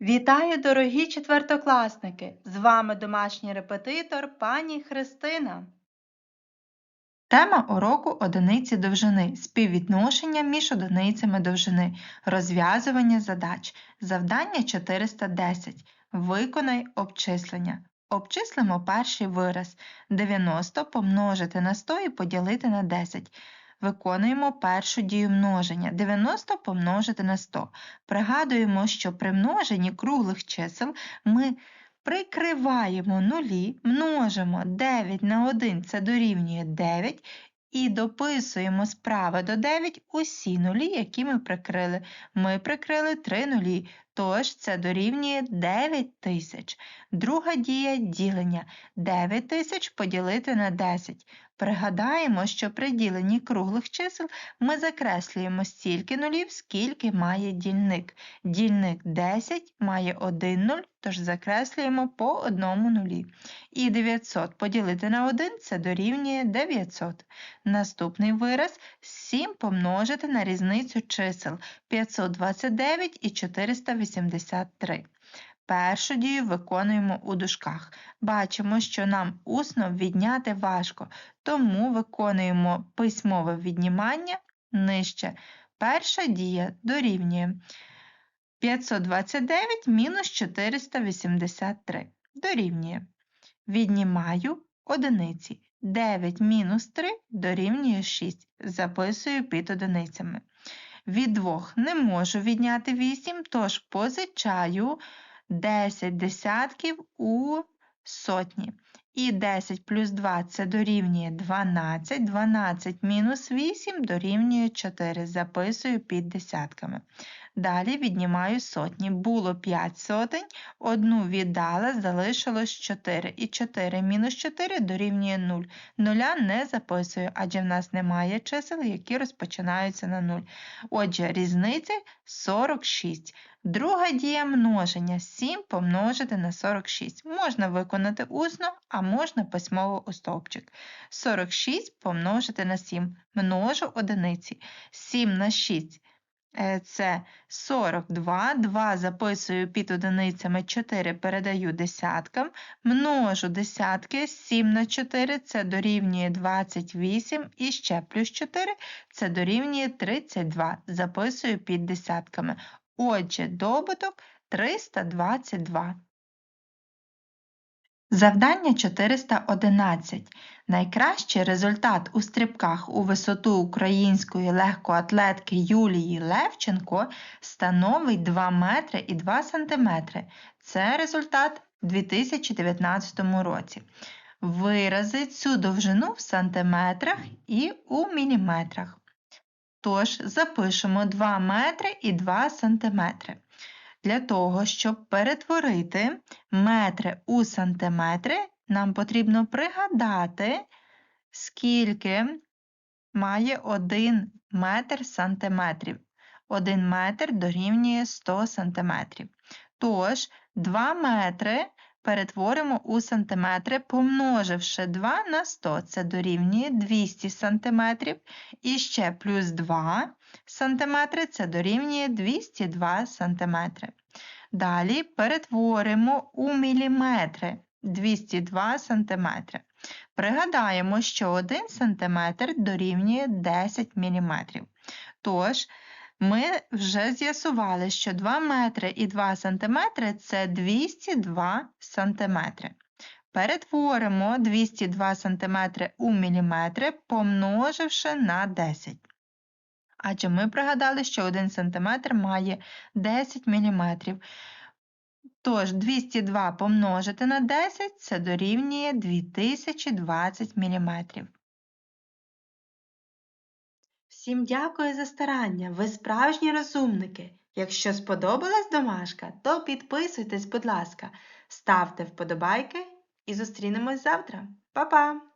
Вітаю, дорогі четвертокласники! З вами домашній репетитор пані Христина. Тема уроку одиниці довжини, співвідношення між одиницями довжини, розв'язування задач, завдання 410. Виконай обчислення. Обчислимо перший вираз 90 помножити на 100 і поділити на 10. Виконуємо першу дію множення 90 помножити на 100. Пригадуємо, що при множенні круглих чисел ми прикриваємо нулі, множимо 9 на 1 це дорівнює 9, і дописуємо справа до 9 усі нулі, які ми прикрили. Ми прикрили 3 нулі, тож це дорівнює 9 тисяч. Друга дія ділення 9 тисяч поділити на 10. Пригадаємо, що при діленні круглих чисел ми закреслюємо стільки нулів, скільки має дільник. Дільник 10 має 1 нуль, тож закреслюємо по одному нулі. І 900 поділити на 1 це дорівнює 900. Наступний вираз 7 помножити на різницю чисел 529 і 483. Першу дію виконуємо у дужках. Бачимо, що нам усно відняти важко, тому виконуємо письмове віднімання нижче. Перша дія дорівнює 529 мінус 483. Дорівнює. Віднімаю одиниці. 9 мінус 3 дорівнює 6. Записую під одиницями. Від 2 не можу відняти 8, тож позичаю 10 десятків у сотні. І 10 плюс 2 це дорівнює 12, 12 мінус 8 дорівнює 4. Записую під десятками. Далі віднімаю сотні. Було 5 сотень, одну віддала, залишилось 4. І 4 мінус 4 дорівнює 0. Нуля не записую, адже в нас немає чисел, які розпочинаються на 0. Отже, різниця 46. Друга дія множення 7 помножити на 46. Можна виконати усно, а можна письмово у стовпчик. 46 помножити на 7. Множу одиниці. 7 на 6 е, це 42. 2 записую під одиницями, 4 передаю десяткам. Множу десятки, 7 на 4 це дорівнює 28 і ще плюс 4 це дорівнює 32. Записую під десятками. Отже, добуток 322. Завдання 411. Найкращий результат у стрибках у висоту української легкоатлетки Юлії Левченко становить 2 метри і 2 сантиметри. Це результат у 2019 році. Вирази цю довжину в сантиметрах і у міліметрах. Тож запишемо 2 метри і 2 сантиметри. Для того, щоб перетворити метри у сантиметри, нам потрібно пригадати, скільки має 1 метр сантиметрів. 1 метр дорівнює 100 сантиметрів. Тож, 2 метри перетворимо у сантиметри, помноживши 2 на 100, це дорівнює 200 сантиметрів. І ще плюс 2 сантиметри, це дорівнює 202 сантиметри. Далі перетворимо у міліметри 202 сантиметри. Пригадаємо, що 1 сантиметр дорівнює 10 міліметрів. Тож, ми вже з'ясували, що 2 метри і 2 сантиметри – це 202 сантиметри. Перетворимо 202 сантиметри у міліметри, помноживши на 10. Адже ми пригадали, що 1 сантиметр має 10 міліметрів. Тож 202 помножити на 10 це дорівнює 2020 міліметрів. Всім дякую за старання, ви справжні розумники. Якщо сподобалась домашка, то підписуйтесь, будь ласка, ставте вподобайки і зустрінемось завтра. Па-па!